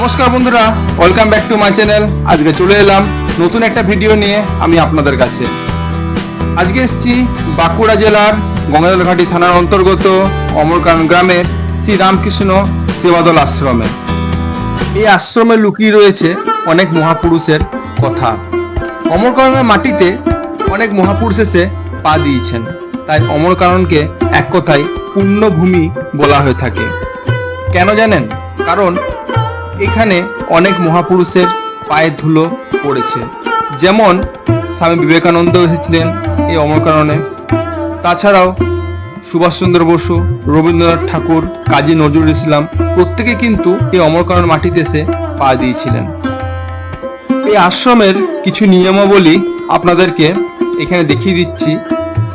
নমস্কার বন্ধুরা welcome back to my channel আজকে চলে এলাম নতুন একটা ভিডিও নিয়ে আমি আপনাদের কাছে। আজকে এসেছি বাঁকুড়া জেলার গঙ্গাজলঘাটি থানার অন্তর্গত অমরকানন গ্রামের শ্রী রামকৃষ্ণ সেবাদল আশ্রমে। এই আশ্রমে লুকিয়ে রয়েছে অনেক মহাপুরুষের কথা। অমরকাননের মাটিতে অনেক মহাপুরুষ এসে পা দিয়েছেন। তাই অমরকাননকে এক কথায় পুণ্যভূমি বলা হয়ে থাকে। কেন জানেন? কারণ এখানে অনেক মহাপুরুষের পায়ের ধুলো পড়েছে। যেমন স্বামী বিবেকানন্দ এসেছিলেন এই অমরকাননে। তাছাড়াও সুভাষচন্দ্র বসু, রবীন্দ্রনাথ ঠাকুর, কাজী নজরুল ইসলাম প্রত্যেকে কিন্তু এই অমরকানন মাটিতে এসে পা দিয়েছিলেন। এই আশ্রমের কিছু নিয়মাবলী আপনাদেরকে এখানে দেখিয়ে দিচ্ছি।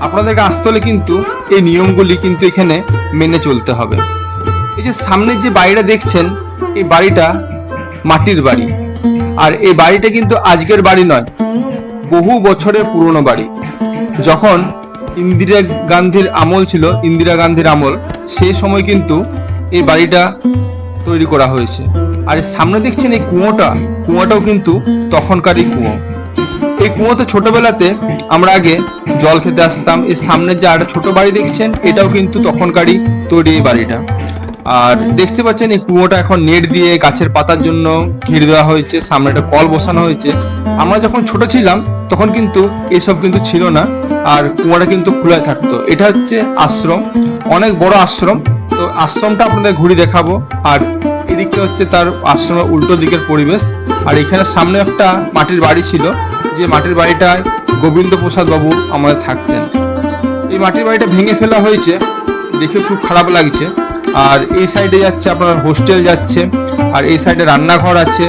আপনাদেরকে আসতে হলে কিন্তু এই নিয়মগুলি কিন্তু এখানে মেনে চলতে হবে। এই যে সামনের যে বাড়িটা দেখছেন, এই বাড়িটা মাটির বাড়ি। আর এই বাড়িটা কিন্তু আজকের বাড়ি নয়, বহু বছরের পুরনো বাড়ি। যখন ইন্দিরা গান্ধীর আমল ছিল, ইন্দিরা গান্ধীর আমল, সেই সময় কিন্তু এই বাড়িটা তৈরি করা হয়েছে। আর সামনে দেখছেন এই কুয়োটা, কুয়োটাও কিন্তু তখনকারই কুয়ো। এই কুয়োতে ছোটবেলাতে আমরা আগে জল খেতে আসতাম। এর সামনের যে একটা ছোট বাড়ি দেখছেন, এটাও কিন্তু তখনকারই তৈরি এই বাড়িটা। আর দেখতে পাচ্ছেন এই কুয়োটা এখন নেট দিয়ে গাছের পাতার জন্য ঘিরে দেওয়া হয়েছে, সামনে একটা কল বসানো হয়েছে। আমরা যখন ছোট ছিলাম, তখন কিন্তু এসব কিন্তু ছিল না, আর কুয়োটা কিন্তু খোলা থাকতো। এটা হচ্ছে আশ্রম, অনেক বড় আশ্রম। তো আশ্রমটা আপনাদের ঘুরে দেখাবো, আর এদিকে হচ্ছে তার আশ্রমের উল্টো দিকের পরিবেশ। আর এখানে সামনে একটা মাটির বাড়ি ছিল, যে মাটির বাড়িটায় গোবিন্দ প্রসাদ বাবু আমাদের থাকতেন। এই মাটির বাড়িটা ভেঙে ফেলা হয়েছে, দেখে খুব খারাপ লাগছে। আর এই সাইডে যাচ্ছে আপনার হোস্টেল যাচ্ছে, আর এই সাইডে রান্নাঘর আছে।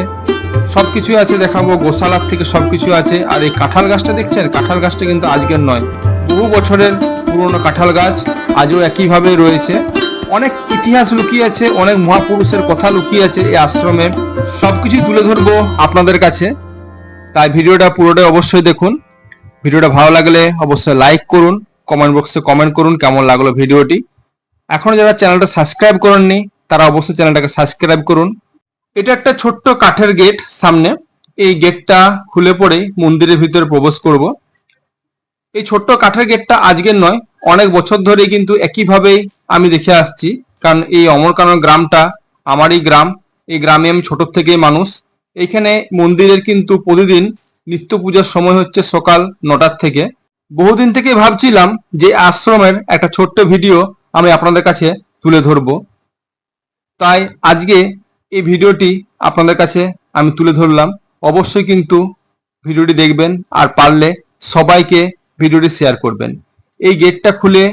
সব কিছুই আছে দেখাবো, গোশালার থেকে সব কিছু আছে। আর এই কাঁঠাল গাছটা দেখছেন? কাঁঠাল গাছটা কিন্তু আজকের নয়, বহু বছরের পুরনো কাঁঠাল গাছ, আজও একইভাবে রয়েছে। অনেক ইতিহাস লুকিয়ে আছে অনেক মহাপুরুষের কথা লুকিয়ে আছে এই আশ্রমে। সবকিছু তুলে ধরবো আপনাদের কাছে। তাই ভিডিওটা পুরোটাই অবশ্যই দেখুন। ভিডিওটা ভালো লাগলে অবশ্যই লাইক করুন কমেন্ট বক্সে কমেন্ট করুন, কেমন লাগল ভিডিওটি। এখনও যারা চ্যানেলটা সাবস্ক্রাইব করেননি, তারা অবশ্যই চ্যানেলটাকে সাবস্ক্রাইব করুন। এটা একটা ছোট্ট কাঠের গেট সামনে। এই গেটটা খুলে পড়েই মন্দিরের ভিতরে প্রবেশ করব। এই ছোট্ট কাঠের গেটটা আজকের নয়, অনেক বছর ধরে কিন্তু একইভাবেই আমি দেখে আসছি। কারণ এই অমরকানন গ্রামটা আমারই গ্রাম। এই গ্রামে আমি ছোট থেকেই মানুষ। এইখানে মন্দিরের কিন্তু প্রতিদিন নিত্য পূজার সময় হচ্ছে সকাল নটার থেকে। বহুদিন থেকে ভাবছিলাম যে আশ্রমের একটা ছোট্ট ভিডিও আমি আপনাদের কাছে তুলে ধরবো। তাই আজকে এই ভিডিওটি আপনাদের কাছে আমি তুলে ধরলাম। অবশ্যই কিন্তু ভিডিওটি দেখবেন আর পারলে সবাইকে ভিডিওটি শেয়ার করবেন। এই গেটটা খুলে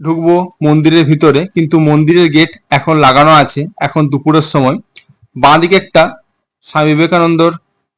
ঢুকবো মন্দিরের ভিতরে, কিন্তু মন্দিরের গেট এখন লাগানো আছে, এখন দুপুরের সময়। বাঁ দিকে একটা স্বামী বিবেকানন্দর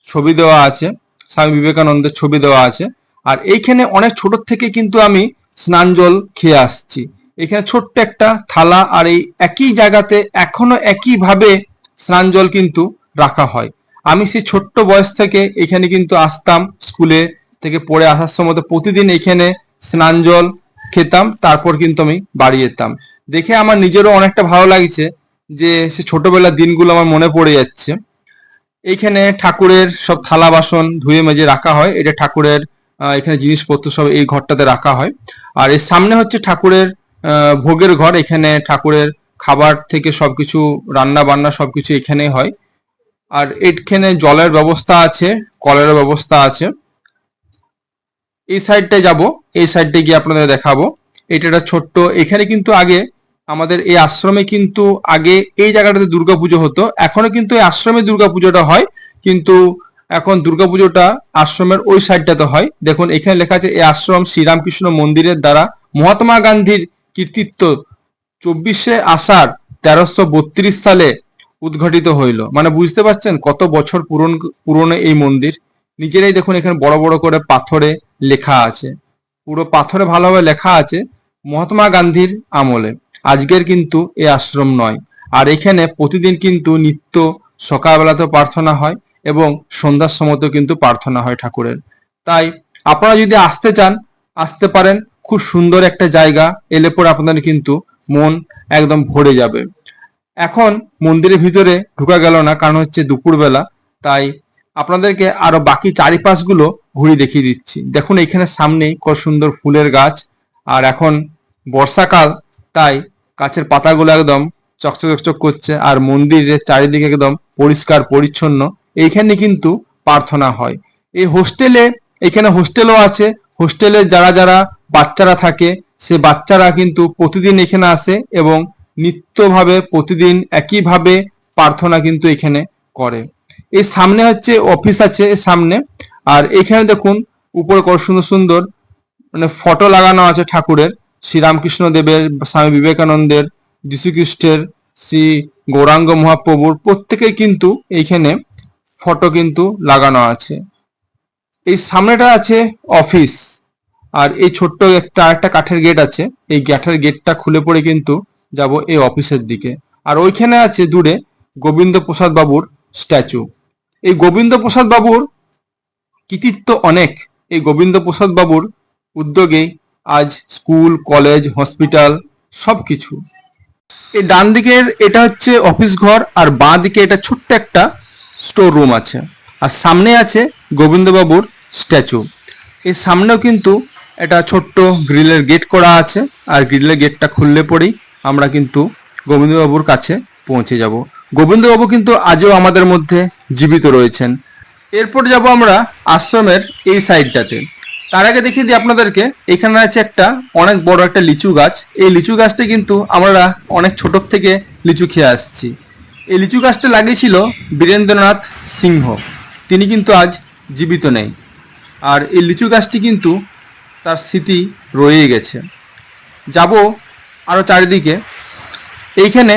ছবি দেওয়া আছে, স্বামী বিবেকানন্দের ছবি দেওয়া আছে। আর এইখানে অনেক ছোট থেকে কিন্তু আমি স্নান জল খেয়ে আসছি। এখানে ছোট্ট একটা থালা আর এই একই জায়গাতে এখনও একইভাবে স্নান জল কিন্তু রাখা হয়। আমি সেই ছোট্ট বয়স থেকে এখানে কিন্তু আসতাম স্কুলে থেকে পড়ে আসার সময় প্রতিদিন এখানে স্নান জল খেতাম, তারপর কিন্তু আমি বাড়ি যেতাম। দেখে আমার নিজেরও অনেকটা ভালো লাগছে যে সে ছোটবেলার দিনগুলো আমার মনে পড়ে যাচ্ছে। এইখানে ঠাকুরের সব থালা বাসন ধুয়ে মেজে রাখা হয়। এটা ঠাকুরের এখানে জিনিসপত্র সব এই ঘরটাতে রাখা হয়। আর এর সামনে হচ্ছে ঠাকুরের ভোগের ঘর এখানে ঠাকুরের খাবার থেকে সবকিছু, রান্না বান্না সবকিছু এখানেই হয়। আর এখানে জলের ব্যবস্থা আছে কলের ব্যবস্থা আছে। এই সাইডটায় যাব, এই সাইডটা গিয়ে আপনাদের দেখাবো। এটা একটা ছোট্ট, এখানে কিন্তু আগে আমাদের এই আশ্রমে কিন্তু আগে এই জায়গাটাতে দুর্গাপুজো হতো। এখনও কিন্তু এই আশ্রমে দুর্গাপুজোটা হয়, কিন্তু এখন দুর্গাপুজোটা আশ্রমের ওই সাইডটাতে হয়। দেখুন, এখানে লেখা আছে এই আশ্রম শ্রীরামকৃষ্ণ মন্দিরের দ্বারা মহাত্মা গান্ধীর কৃতিত্ব চব্বিশে আষাঢ় তেরোশো বত্রিশ সালে উদ্ঘাটিত হইল। মানে বুঝতে পারছেন কত বছর পুরন, পুরনো এই মন্দির? নিজেরাই দেখুন এখানে বড় বড় করে পাথরে লেখা আছে। পুরো পাথরে ভালোভাবে লেখা আছে, মহাত্মা গান্ধীর আমলে। আজকের কিন্তু এই আশ্রম নয়। আর এখানে প্রতিদিন কিন্তু নিত্য সকালবেলাতেও প্রার্থনা হয় এবং সন্ধ্যার সময়তেও কিন্তু প্রার্থনা হয় ঠাকুরের। তাই আপনারা যদি আসতে চান, আসতে পারেন। খুব সুন্দর একটা জায়গা, এলে পরে আপনাদের কিন্তু মন একদম ভরে যাবে। এখন মন্দিরের ভিতরে ঢুকা গেল না, কারণ হচ্ছে দুপুরবেলা, তাই আপনাদেরকে আরও বাকি চারিপাশগুলো ঘুরে দেখিয়ে দিচ্ছি। দেখুন এখানে সামনেই কত সুন্দর ফুলের গাছ, আর এখন বর্ষাকাল, তাই গাছের পাতাগুলো একদম চকচক চকচক করছে, আর মন্দিরের চারিদিকে একদম পরিষ্কার, পরিচ্ছন্ন। এইখানে কিন্তু প্রার্থনা হয়। এই হোস্টেলে, এখানে হোস্টেলও আছে। হোস্টেলে যারা যারা বাচ্চারা থাকে, সে বাচ্চারা কিন্তু প্রতিদিন এখানে আসে এবং নিত্যভাবে প্রতিদিন একইভাবে প্রার্থনা কিন্তু এখানে করে। এই সামনে হচ্ছে অফিস আছে এর সামনে। আর এখানে দেখুন, উপরে কত সুন্দর সুন্দর মানে ফটো লাগানো আছে ঠাকুরের। শ্রীরামকৃষ্ণ দেবের, স্বামী বিবেকানন্দের, যীশুখ্রিস্টের, শ্রী গৌরাঙ্গ মহাপ্রভুর প্রত্যেকের কিন্তু এইখানে ফটো কিন্তু লাগানো আছে। এই সামনেটা আছে অফিস আর এই ছোট্ট একটা একটা কাঠের গেট আছে। এই কাঠের গেটটা খুলে পড়ে কিন্তু যাব এই অফিসের দিকে। আর ওইখানে আছে দূরে গোবিন্দ প্রসাদ বাবুর স্ট্যাচু এই গোবিন্দ প্রসাদ বাবুর কৃতিত্ব অনেক। এই গোবিন্দ প্রসাদ বাবুর উদ্যোগে আজ স্কুল, কলেজ, হসপিটাল সবকিছু। এই ডান দিকের এটা হচ্ছে অফিস ঘর আর বাঁ দিকে এটা ছোট্ট একটা স্টোর রুম আছে। আর সামনে আছে গোবিন্দবাবুর স্ট্যাচু এর সামনেও কিন্তু একটা ছোট্ট গ্রিলের গেট করা আছে, আর গ্রিলের গেটটা খুললে পরেই আমরা কিন্তু গোবিন্দবাবুর কাছে পৌঁছে যাব। গোবিন্দবাবু কিন্তু আজও আমাদের মধ্যে জীবিত রয়েছেন। এরপর যাব আমরা আশ্রমের এই সাইডটাতে। তার আগে দেখিয়ে দিই আপনাদেরকে, এখানে আছে একটা অনেক বড় একটা লিচু গাছ। এই লিচু গাছটা কিন্তু আমরা অনেক ছোট থেকে লিচু খেয়ে আসছি। এই লিচু গাছটা লাগিয়েছিল বীরেন্দ্রনাথ সিংহ। তিনি কিন্তু আজ জীবিত নেই। আর এই লিচু গাছটি কিন্তু তার স্মৃতি রয়ে গেছে। যাব আরও চারিদিকে। এইখানে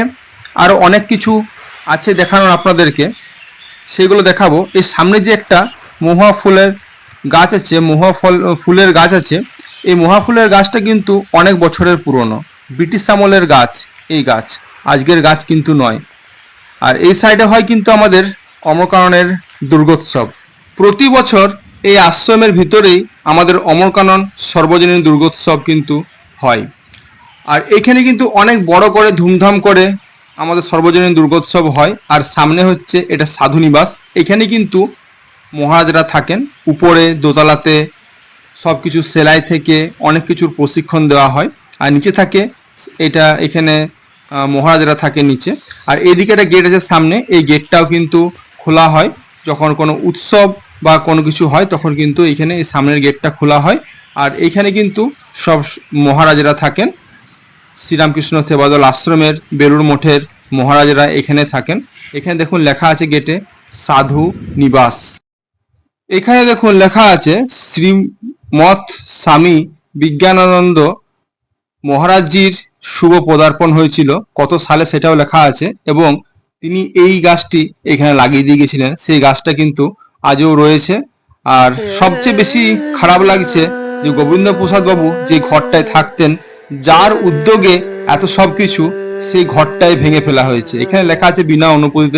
আরও অনেক কিছু আছে দেখানোর আপনাদেরকে। সেগুলো দেখাবো। এই সামনে যে একটা মহুয়া ফুলের গাছ আছে, মহুয়া ফল, ফুলের গাছ আছে, এই মহুয়া ফুলের গাছটা কিন্তু অনেক বছরের পুরনো। ব্রিটিশ আমলের গাছ, এই গাছ। আজকের গাছ কিন্তু নয়। আর এই সাইডে হয় কিন্তু আমাদের অমরকাননের দুর্গোৎসব। প্রতি বছর এই আশ্রমের ভিতরেই আমাদের অমরকানন সর্বজনীন দুর্গোৎসব কিন্তু হয়। আর এখানে কিন্তু অনেক বড় করে ধুমধাম করে আমাদের সর্বজনীন দুর্গোৎসব হয়। আর সামনে হচ্ছে এটা সাধু নিবাস এখানে কিন্তু মহারাজরা থাকেন। উপরে দোতলাতে সব কিছু সেলাই থেকে অনেক কিছুর প্রশিক্ষণ দেওয়া হয়। আর নিচে থাকে এটা এখানে মহারাজরা থাকে নিচে। আর এদিকে একটা গেট আছে সামনে। এই গেটটাও কিন্তু খোলা হয়। যখন কোনো উৎসব বা কোনো কিছু হয়, তখন কিন্তু এখানে এই সামনের গেটটা খোলা হয়। আর এইখানে কিন্তু সব মহারাজরা থাকেন। শ্রীরামকৃষ্ণ থেবাদল আশ্রমের বেলুর মঠের মহারাজরা এখানে থাকেন। এখানে দেখুন লেখা আছে গেটে, সাধু নিবাস। এখানে দেখুন লেখা আছে শ্রীমৎ স্বামী বিজ্ঞানানন্দ মহারাজজির শুভ পদার্পণ হয়েছিল। কত সালে সেটাও লেখা আছে। এবং তিনি এই গাছটি এখানে লাগিয়ে দিয়ে গেছিলেন। সেই গাছটা কিন্তু আজও রয়েছে। আর সবচেয়ে বেশি খারাপ লাগছে যে গোবিন্দ প্রসাদ বাবু যে ঘরটায় থাকতেন যার উদ্যোগে এত সব কিছু সেই ঘরটাই ভেঙে ফেলা হয়েছে। এখানে লেখা আছে বিনা অনুমোদিত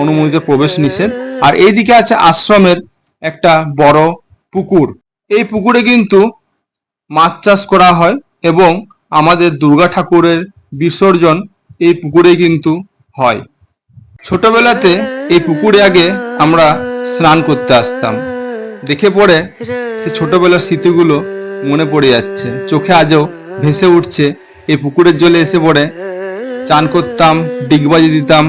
অনুমোদিত প্রবেশ নিষেধ। আর এইদিকে আছে আশ্রমের একটা বড় পুকুর। এই পুকুরে কিন্তু মাছ চাষ করা হয় এবং আমাদের দুর্গা ঠাকুরের বিসর্জন এই পুকুরে কিন্তু হয়। ছোটবেলাতে এই পুকুরে আগে আমরা স্নান করতে আসতাম। দেখে পড়ে সে ছোটবেলার স্মৃতিগুলো মনে পড়ে যাচ্ছে। চোখে আজও ভেসে উঠছে। এই পুকুরের জলে এসে পড়ে। চান করতাম ডিগবাজি দিতাম।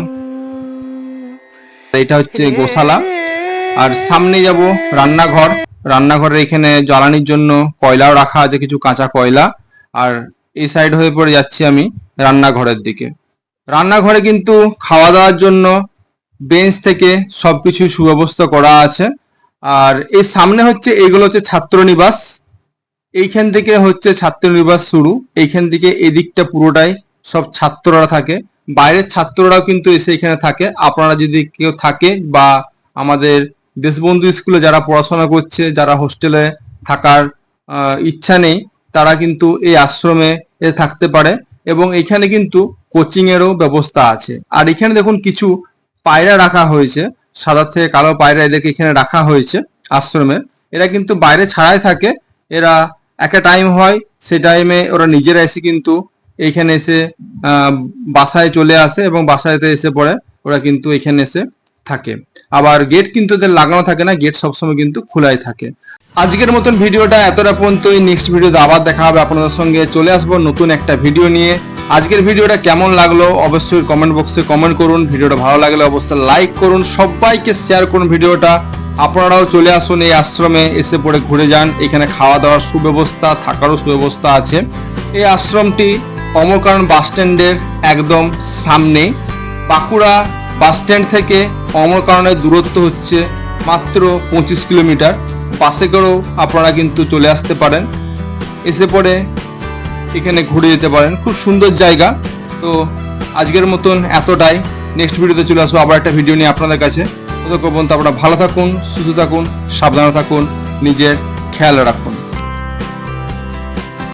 এটা হচ্ছে গোশালা। আর সামনে যাব রান্নাঘর। রান্নাঘরের এখানে জ্বালানির জন্য কয়লাও রাখা আছে, কিছু কাঁচা কয়লা। আর এই সাইড হয়ে পড়ে যাচ্ছি আমি রান্নাঘরের দিকে। রান্নাঘরে কিন্তু খাওয়া দাওয়ার জন্য বেঞ্চ থেকে সবকিছু সুব্যবস্থা করা আছে। আর এই সামনে হচ্ছে এগুলো হচ্ছে ছাত্রনিবাস। এইখান থেকে হচ্ছে ছাত্রনিবাস শুরু। এইখান থেকে এদিকটা পুরোটাই সব ছাত্ররা থাকে। বাইরের ছাত্ররাও কিন্তু এসে এখানে থাকে। আপনারা যদি কেউ থাকে বা আমাদের দেশবন্ধু স্কুলে যারা পড়াশোনা করছে, যারা হোস্টেলে থাকার ইচ্ছা নেই, তারা কিন্তু এই আশ্রমে থাকতে পারে। এবং এখানে কিন্তু কোচিং এরও ব্যবস্থা আছে। আর এখানে দেখুন কিছু পায়রা রাখা হয়েছে। সাদা থেকে কালো পায়রা এদেরকে এখানে রাখা হয়েছে আশ্রমে। এরা কিন্তু বাইরে ছাড়াই থাকে। এরা একটা টাইম হয়, সে টাইমে ওরা নিজেরা এসে কিন্তু এইখানে এসে বাসায় চলে আসে এবং বাসায়তে এসে পড়ে। ওরা কিন্তু এখানে এসে থাকে। আবার গেট কিন্তু ওদের লাগানো থাকে না গেট সবসময় কিন্তু খোলাই থাকে। আজকের মতন ভিডিওটা এতটা পর্যন্তই। নেক্সট ভিডিওতে আবার দেখা হবে। আপনাদের সঙ্গে চলে আসব নতুন একটা ভিডিও নিয়ে। আজকের ভিডিওটা কেমন লাগল অবশ্যই কমেন্ট বক্সে কমেন্ট করুন। ভিডিওটা ভালো লাগলে অবশ্যই লাইক করুন। সবাইকে শেয়ার করুন ভিডিওটা। আপনারাও চলে আসুন এই আশ্রমে, এসে পড়ে ঘুরে যান। এখানে খাওয়া দাওয়ার সুব্যবস্থা, থাকারও সুব্যবস্থা আছে। এই আশ্রমটি অমরকারণ বাস স্ট্যান্ডের একদম সামনে। বাঁকুড়া বাস স্ট্যান্ড থেকে অমরকারণের দূরত্ব হচ্ছে মাত্র পঁচিশ কিলোমিটার। বাসে করেও আপনারা কিন্তু চলে আসতে পারেন। এসে পরে এখানে ঘুরে যেতে পারেন। খুব সুন্দর জায়গা। তো আজকের মতন এতটাই। নেক্সট ভিডিওতে চলে আসব আবার একটা ভিডিও নিয়ে আপনাদের কাছে। ততক্ষণ তো আপনারা ভালো থাকুন, সুস্থ থাকুন, সাবধানে থাকুন, নিজের খেয়াল রাখুন।